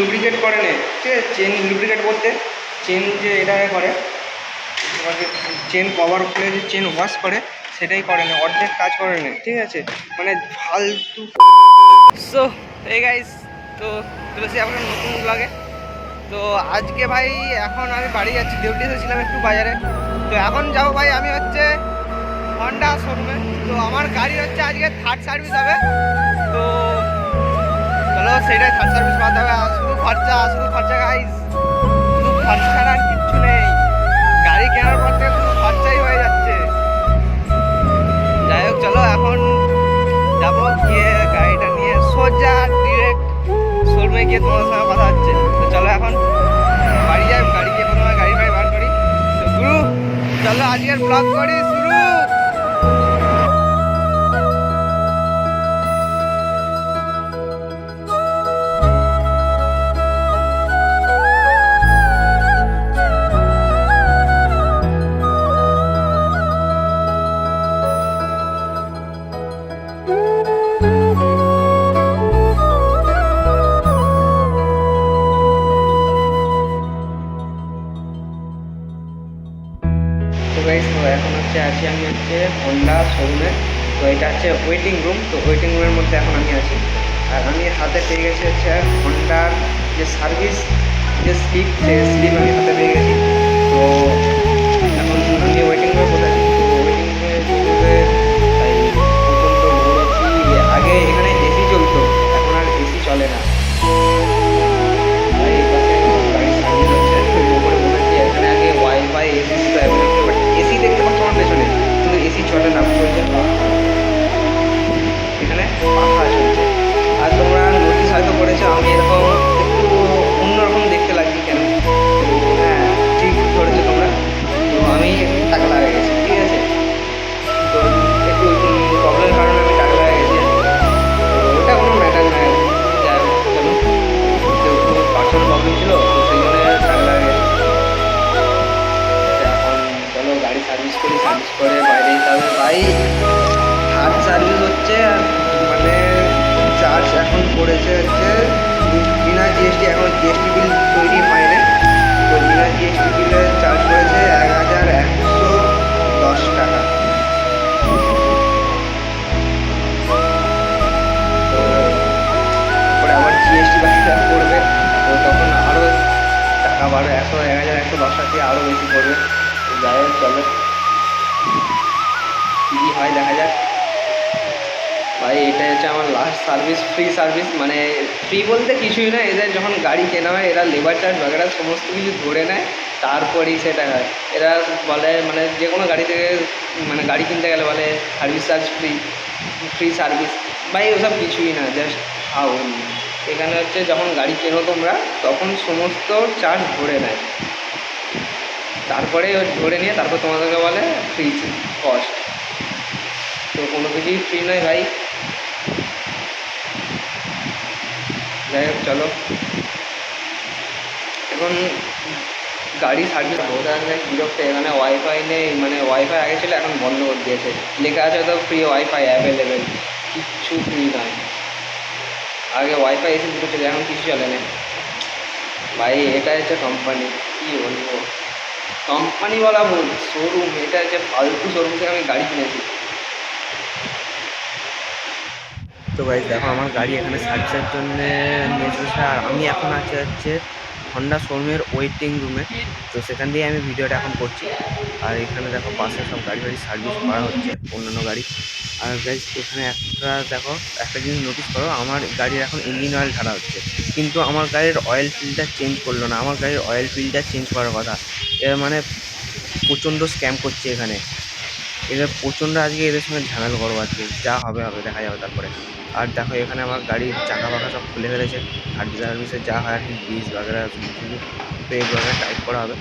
Lubricate করে নে। ঠিক আছে? চেন লুব্রিকেট বলতে চেন যে এটা করে চেন কভার খুলে যে চেন ওয়াশ করে, সেটাই করে না। অর্ধেক কাজ করে না। ঠিক আছে? মানে ফালতু সো এই গাইস তো তুলসী আপনার নতুন লাগে তো আজকে ভাই, এখন আমি বাড়ি যাচ্ছি। ডিউটি এসেছিলাম একটু বাজারে। তো এখন যাব ভাই, আমি হচ্ছে হন্ডা শোরুমে তো আমার গাড়ি হচ্ছে আজকে থার্ড সার্ভিস হবে। তো চলো সেটাই থার্ড সার্ভিস করাতে হবে। খরচা, শুধু খরচা গাইস শুধু খরচা ছাড়া কিচ্ছু নেই। গাড়ি কেনার পর থেকে শুধু খরচাই হয়ে যাচ্ছে। যাই হোক, চলো এখন যাব গিয়ে গাড়িটা নিয়ে সোজা ডিরেক্ট শোরুমে গিয়ে তোমার সঙ্গে কথা হচ্ছে। তো চলো এখন বাড়ি যাই, গাড়ি গিয়ে প্রথমে গাড়ি ফাড়ি বার করি। তো গুরু, চলো আজকের ব্লগ করি তো গাইস তো এখন হচ্ছে আছি আমি হচ্ছে হন্ডা শোরুমে তো এটা হচ্ছে ওয়েটিং রুম তো ওয়েটিং রুমের মধ্যে এখন আমি আছি। আর আমি হাতে পেয়ে গেছি হচ্ছে হন্ডার যে সার্ভিস যে স্লিপ সেই স্লিপ আমি হাতে পেয়ে গেছি। পড়েছে হচ্ছে, বিনা জিএসটি এখন জিএসটি বিল তৈরি হয় না তো বিনা জিএসটি বিলের চার্জ করেছে এক হাজার একশো দশ টাকা। আবার জিএসটি বাকিটা পড়বে। তো তখন আরও টাকা বাড়বে। একশো এক হাজার একশো দশ টাকা আরও বেশি তো যাই চলো। কী হয় দেখা যাক। ভাই, এটা হচ্ছে আমার লাস্ট সার্ভিস ফ্রি সার্ভিস মানে ফ্রি বলতে কিছুই না এদের যখন গাড়ি কেনা হয়, এরা লেবার চার্জ বাগেরা সমস্ত কিছু ধরে নেয়, তারপরেই সেটা হয়। এরা বলে মানে যে কোনো গাড়ি থেকে মানে গাড়ি কিনতে গেলে বলে service charge free free service ভাই, ওসব কিছুই না জাস্ট হাউ এখানে হচ্ছে যখন গাড়ি কেনো তোমরা, তখন সমস্ত চার্জ ধরে নেয়। তারপরে ধরে নিয়ে তারপর তোমাদেরকে বলে ফ্রি কস্ট তো কোনো কিছুই ফ্রি নয় ভাই। যাই হোক, চলো। এখন গাড়ি সার্ভিস যায় বিরক্ত, এখানে ওয়াইফাই নেই মানে ওয়াইফাই আগে ছিল, এখন বন্ধ করে দিয়েছে। লেখা আছে তো ফ্রি ওয়াইফাই অ্যাভেলেবেল কিচ্ছু ফ্রি নয়। আগে ওয়াইফাই এসে দুটো ছিল, এখন কিছু চলে না। ভাই, এটা হচ্ছে কোম্পানি কী বলব? কোম্পানি বলা ভুল শোরুম এটা হচ্ছে ফালতু শোরুম থেকে আমি গাড়ি কিনেছি। তো ভাই দেখো আমার গাড়ি এখানে সার্ভিসের জন্য নিয়ে আর আমি এখন আছি হচ্ছে হন্ডা শোরুমের ওয়েটিং রুমে তো সেখান দিয়ে আমি ভিডিওটা এখন করছি। আর এখানে দেখো পাশে সব গাড়ি ফাড়ি সার্ভিস করা হচ্ছে, অন্যান্য গাড়ি। আর গাড়ি এখানে একটা দেখো, একটা জিনিস নোটিস করো, আমার গাড়ির এখন ইঞ্জিন অয়েল ঢালা হচ্ছে। কিন্তু আমার গাড়ির অয়েল ফিল্টার চেঞ্জ করল না। আমার গাড়ির অয়েল ফিল্টার চেঞ্জ করার কথা। এর মানে প্রচণ্ড স্ক্যাম করছে এখানে। এদের প্রচণ্ড আজকে এদের সঙ্গে ঝামেলা করব আজকে। যা হবে হবে, দেখা যাবে তারপরে। আর দেখো, এখানে আমার গাড়ির চাকা ফাকা সব খুলে ফেলেছে। আর সার্ভিসে যা হয়, আর কি গ্রিজ বাগেরা ব্রেক বাগেরা টাইট করা হবে।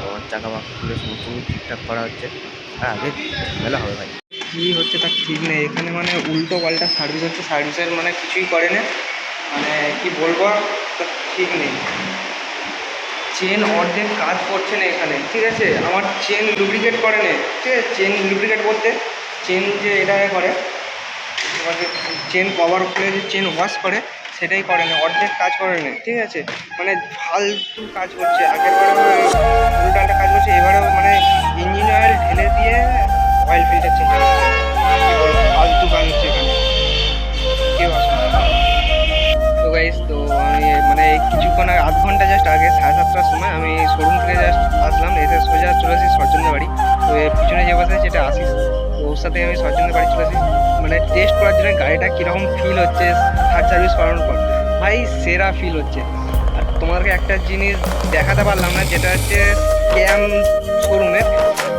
আমার চাকা ফাকা খুলে সমস্ত ঠিকঠাক করা হচ্ছে। আর আগে ঝামেলা হবে ভাই। কী হচ্ছে তার ঠিক নেই। এখানে মানে উল্টো পাল্টা সার্ভিস হচ্ছে। সার্ভিসের মানে কিছুই করে না। মানে কি বলব? তো ঠিক নেই। চেন অর্ধেক কাজ করছে না এখানে, ঠিক আছে? আমার চেন লুব্রিকেট করে না, ঠিক আছে? চেন লুব্রিকেট বলতে চেন যে এটা করে চেন কভার খুলে যে চেন ওয়াশ করে, সেটাই করে না, অর্ধেক কাজ করে না, ঠিক আছে? মানে ফালতু কাজ করছে। আগের বারে উল্টালটা কাজ করছে, এবারেও মানে ইঞ্জিনিয়ার ঢেলে দিয়ে আগে সাড়ে সাতটার সময় আমি শোরুম থেকে জাস্ট আসলাম, এসে সোজা চলে আসি সজ্জনের বাড়ি। তো এর পিছনে যে বসে সেটা আসিস তো ওর সাথে আমি সজ্জনের বাড়ি চলে আসি। মানে টেস্ট করার জন্য গাড়িটা কীরকম ফিল হচ্ছে থার্ড সার্ভিস করানোর পর। ভাই, সেরা ফিল হচ্ছে। আর তোমাদেরকে একটা জিনিস দেখাতে পারলাম না, যেটা হচ্ছে ক্যাম শোরুমের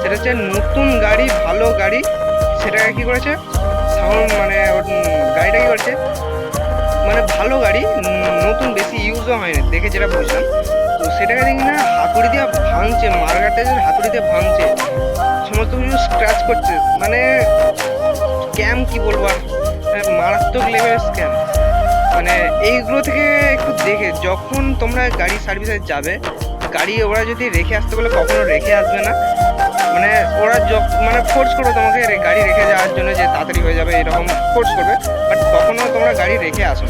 সেটা হচ্ছে নতুন গাড়ি, ভালো গাড়ি। সেটাকে কী করেছে? সাউন্ড মানে গাড়িটা কী করেছে? মানে ভালো গাড়ি নতুন, বেশি ইউজও হয়নি, দেখে যেটা বুঝলাম। তো সেটাকে দেখি না, হাতুড়ি দিয়ে ভাঙছে মার্গারটা যে হাতুড়ি দিয়ে ভাঙছে। সমস্ত কিছু স্ক্র্যাচ করছে মানে স্ক্যাম কি বলব আর মানে মারাত্মক লেভেলের স্ক্যাম মানে এইগুলো থেকে একটু দেখে, যখন তোমরা গাড়ি সার্ভিসে যাবে, গাড়ি ওরা যদি রেখে আসতে বলে, কখনো রেখে আসবে না। মানে ওরা মানে ফোর্স করবে তোমাকে গাড়ি রেখে যাওয়ার জন্য যে তাড়াতাড়ি হয়ে যাবে, এরকম ফোর্স করবে বাট কখনো তোমরা গাড়ি রেখে আসো।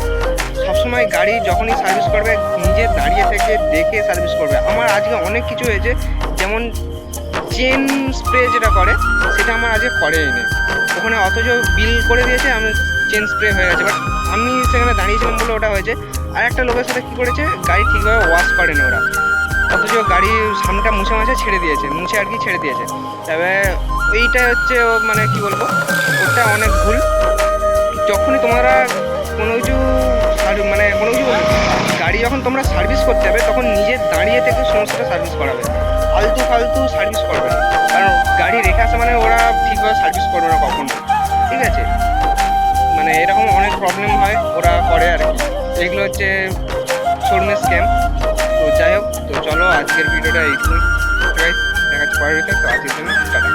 সবসময় গাড়ি যখনই সার্ভিস করবে, নিজে দাঁড়িয়ে থেকে দেখে সার্ভিস করবে। আমার আজকে অনেক কিছু হয়েছে, যেমন চেন স্প্রে যেটা করে, সেটা আমার আজকে করেই নেই ওখানে অথচ বিল করে দিয়েছে, আমি চেন স্প্রে হয়ে গেছে। বাট আমি সেখানে দাঁড়িয়েছিলাম বলে ওটা হয়েছে। আর একটা লোকের সাথে কী করেছে, গাড়ি ঠিকভাবে ওয়াশ করেনি ওরা। অথচ গাড়ি সামনেটা মুছে মাছে ছেড়ে দিয়েছে, মুছে আর কি ছেড়ে দিয়েছে। তবে ওইটা হচ্ছে মানে কি বলব, ওটা অনেক ভুল। যখনই তোমরা কোনো কিছু মানে কোনো কিছু গাড়ি যখন তোমরা সার্ভিস করতে যাবে, তখন নিজে দাঁড়িয়ে থেকে সমস্তটা সার্ভিস করাবে। ফালতু ফালতু সার্ভিস করবে না। কারণ গাড়ি রেখে আসা মানে ওরা ঠিকভাবে সার্ভিস করবে না কখনো। ঠিক আছে? মানে এরকম অনেক প্রবলেম হয়, ওরা করে আর কি। এগুলো হচ্ছে শোরুমের স্ক্যাম তো যাই হোক, তো চলো আজকের ভিডিওটা এইটুকুই দেখা যাচ্ছে পরের ভিতরে তো আজকের জন্য টাটা।